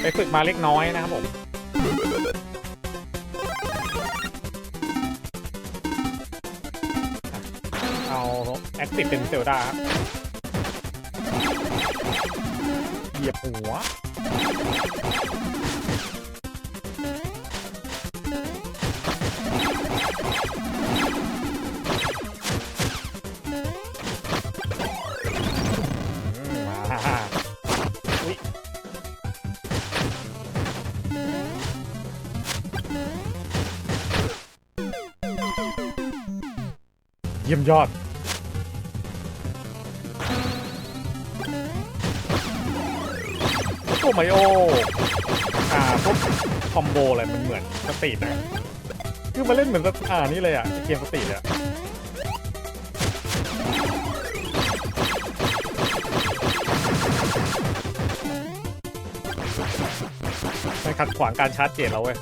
ไปฝึกมาเล็กน้อยนะครับผมเอาแอคติฟเป็นเซลดาครับเหยียบหัวมา เยี่ยมยอดตัวไมโอ อ่าพวกคอมโบอะไรมันเหมือนสตรีทนะ คือมาเล่นเหมือนสอ่านี่เลยอะ เกมสตรีทเลยอะมันขัดขวางการชาร์จเกตเราเว้ย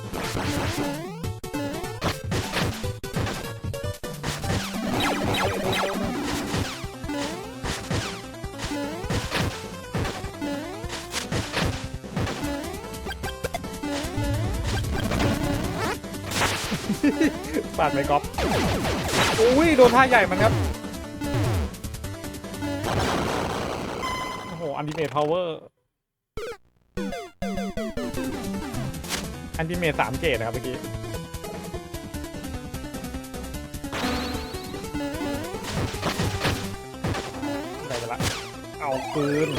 ปาดไปก๊อฟอุ้ยโดนท่าใหญ่มันครับ โอ้โหอันดิเมทพาวเวอร์อันดิเมทสามเกตนะครับเมื่อกี้ได้ไปละ เอาปืน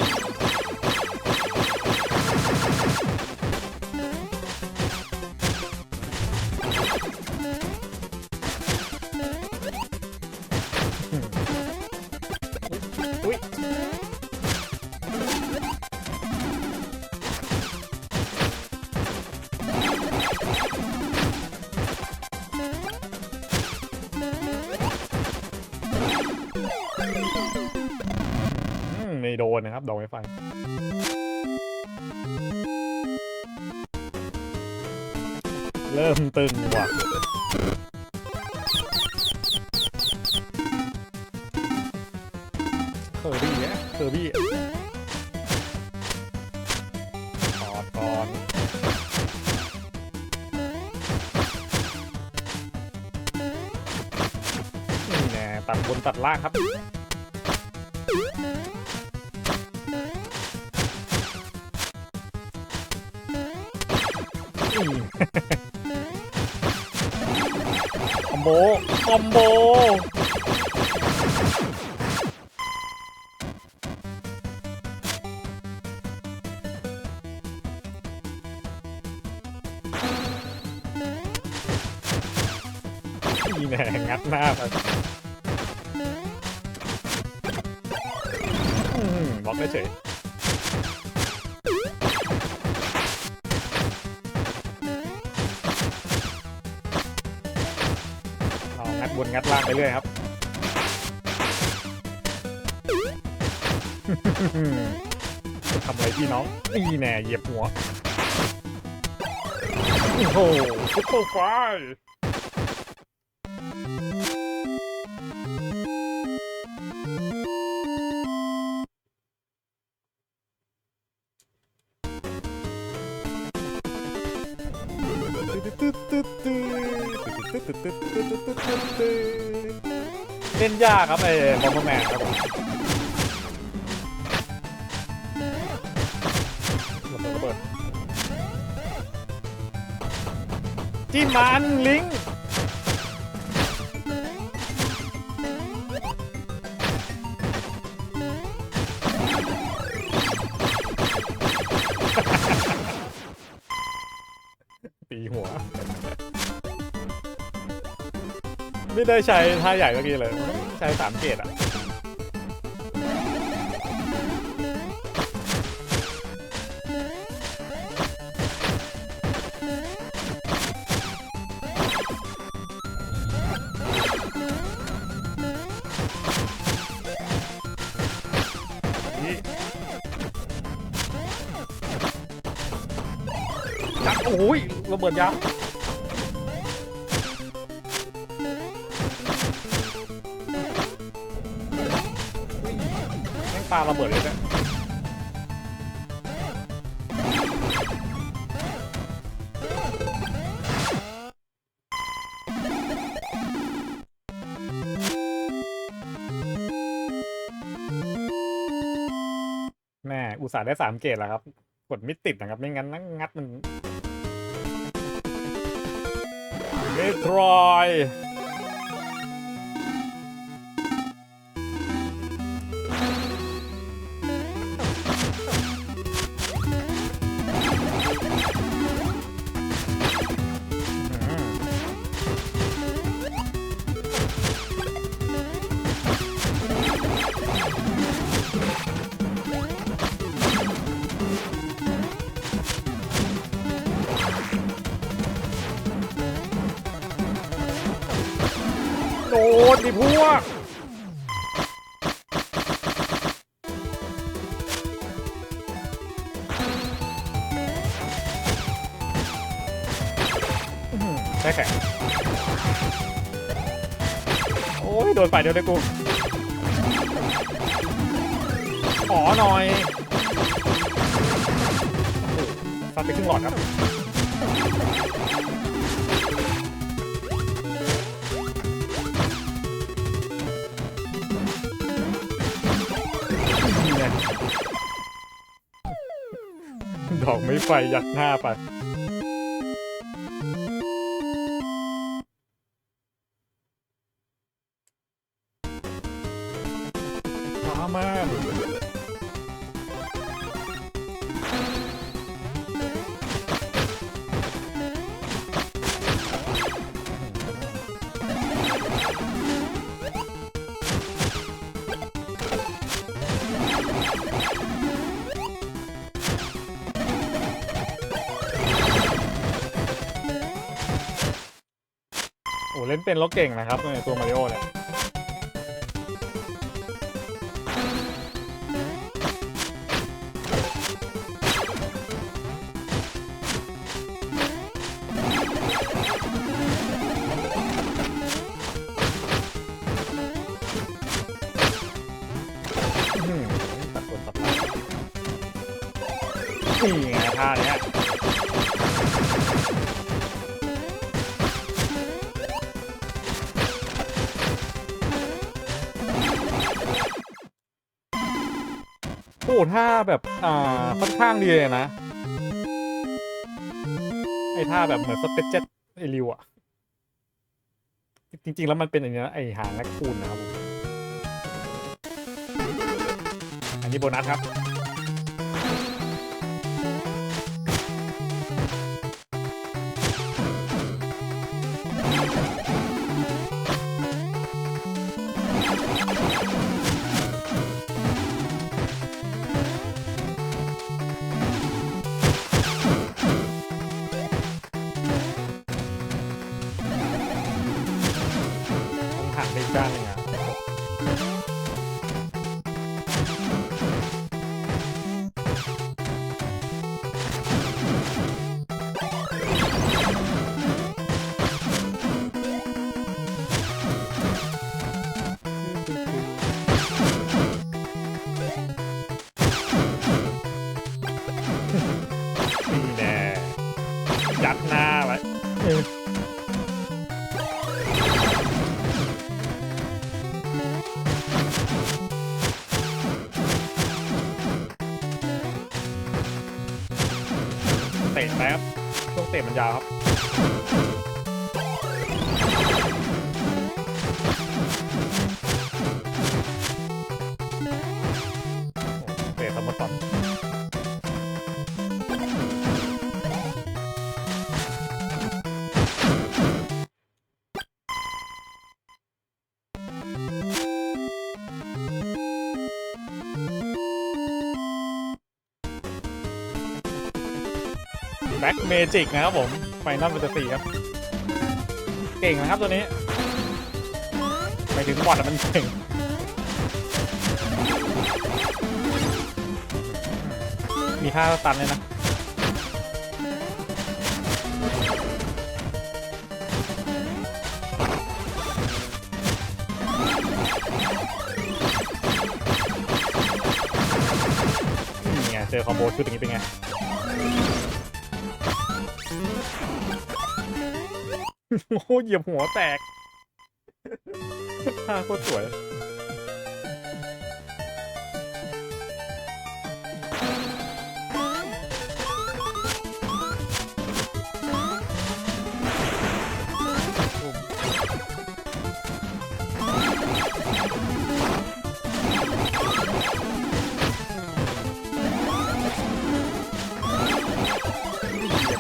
อุ้ยไม่โดนนะครับดอกไม้ไฟเริ่มตึงว่ะ เนี่ยเคอร์บี้ถอดก่อนนี่แน่ตัดบนตัดล่างครับคอมโบคอมโบ งัดหน้าไปบล็อกได้เฉยเรางัดบนงัดล่างไปเรื่อยครับจะทำอะไรพี่น้องนี่แน่เหยียบหัว โอ้โหซุปเปอร์ไฟ เล่นยากครับไอ้บอมเบอร์แมนครับระเบิดจิ้มมันลิง ตีหัว ไม่ได้ใช้ท่าใหญ่เมื่อกี้เลย ใช้สามเกตอะ ยัโอ้ยระเบิดยักษ์แม่งปาระเบิดเลยนะแม่อุตส่าห์ได้สามเกรดแล้วครับ กดไม่ติดนะครับไม่งั้นนั่งงัดมันเมโทรย นดิพวก ใช่แข็งโอ้ย โดนฝ่ายเดียวเลยกู ขอหน่อยโอ้โหซัดไปครึ่งหลอดครับ ดอกไม้ไฟยัดหน้าไป มามา เล่นเป็นแล้วเก่งนะครับในตัวมาริโอเนี่ย อ้ท่าแบบอ่าค่อนข้างดีเลยนะ ไอ้ท่าแบบเหมือนสเปเจ็ตไอริวอะจริง ๆ แล้วมันเป็นอย่างนี้นะไอหางและคูณนะครับ อันนี้โบนัสครับ มันยาวครับ เมจิกนะครับผมไฟนอลเฟนตาซีครับ เก่งนะครับตัวนี้ไปถึงบอดอะมันเก่งมีค่าตันเลยนะนี่ไงเจอคอมโบชุดอย่างนี้เป็นไง โอ้เหยียบหัวแตกท่าโคตรสวย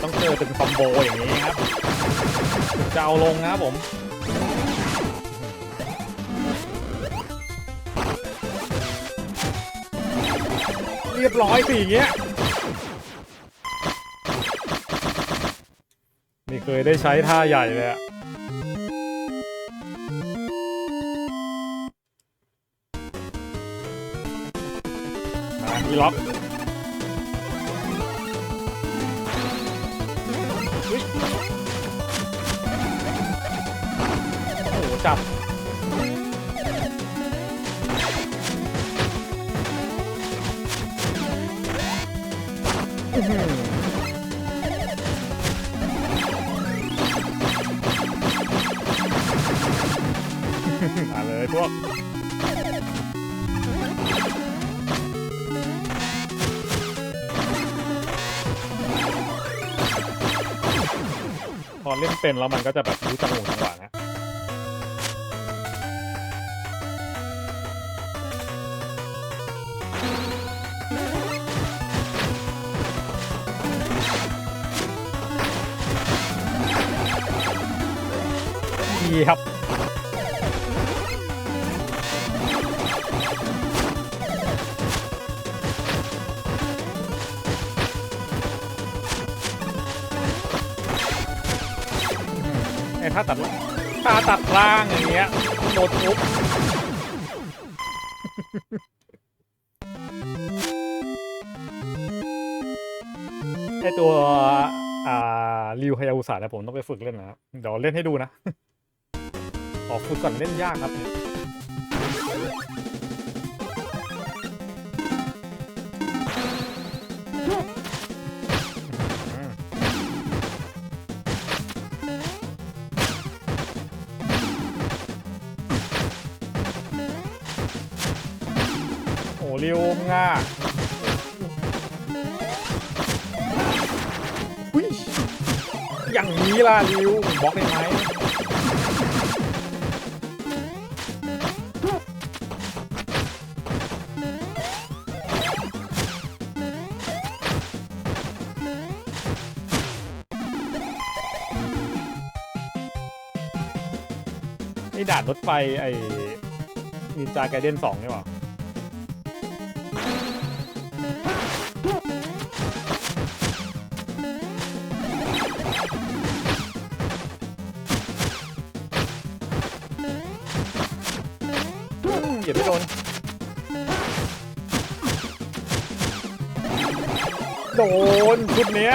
ต้องเจอเป็นคอมโบอย่างนี้ครับ จะเอาลงนะครับผมเรียบร้อยสิอย่างเงี้ยไม่เคยได้ใช้ท่าใหญ่เลยอะมีล็อกอุ๊ย จับอื้อหือมาเลยพวกพอเล่นเป็นแล้วมันก็จะแบบรู้จังหวะจังหวะนะ เยียบไอ้ถ้าตัดล่างถ้าตัดล่างอย่างเงี้ยโดนทุบไอตัว อ่าริวฮายาบุสะเนี่ยผมต้องไปฝึกเล่นนะครับ เดี๋ยวเล่นให้ดูนะ ขอฝึกก่อนเล่นยากครับเนี่ยอืมโอ้ริวง่าอุ้ยอย่างนี้ล่ะริวบล็อกได้ไหม นี่ด่านรถไฟไอ้นินจาไกเดนสองนี่หว่าเหยียบไม่โดน โดนชุดเนี้ย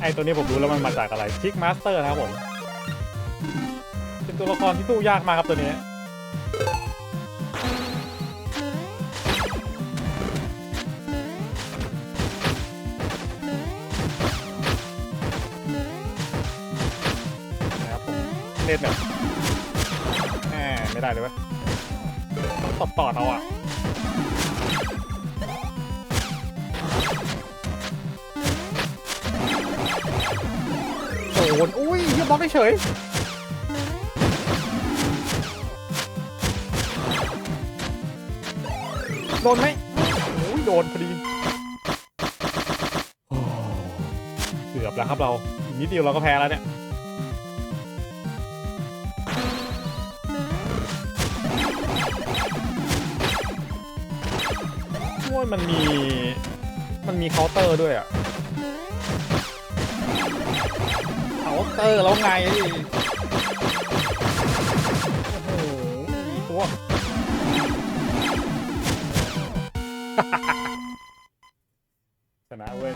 ไอตัวนี้ผมรู้แล้วมันมาจากอะไรคิกมาสเตอร์นะครับผม เป็นตัวละครที่สู้ยากมากครับตัวนี้นะครับผมเล่นแบบแหมไม่ได้เลยว้ยต้องตบต่อเอาอะ น อุ้ยเฮียบล็อกได้เฉยโดนไหมโอ้ยโดนพอดีเกือบแล้วครับเราอีกนิดเดียวเราก็แพ้แล้วเนี่ยว่ามันมี มันมีเคาน์เตอร์ด้วยอะ ล็อกเตอร์แล้วไงโอ้โหอีพวกชนะเว้ย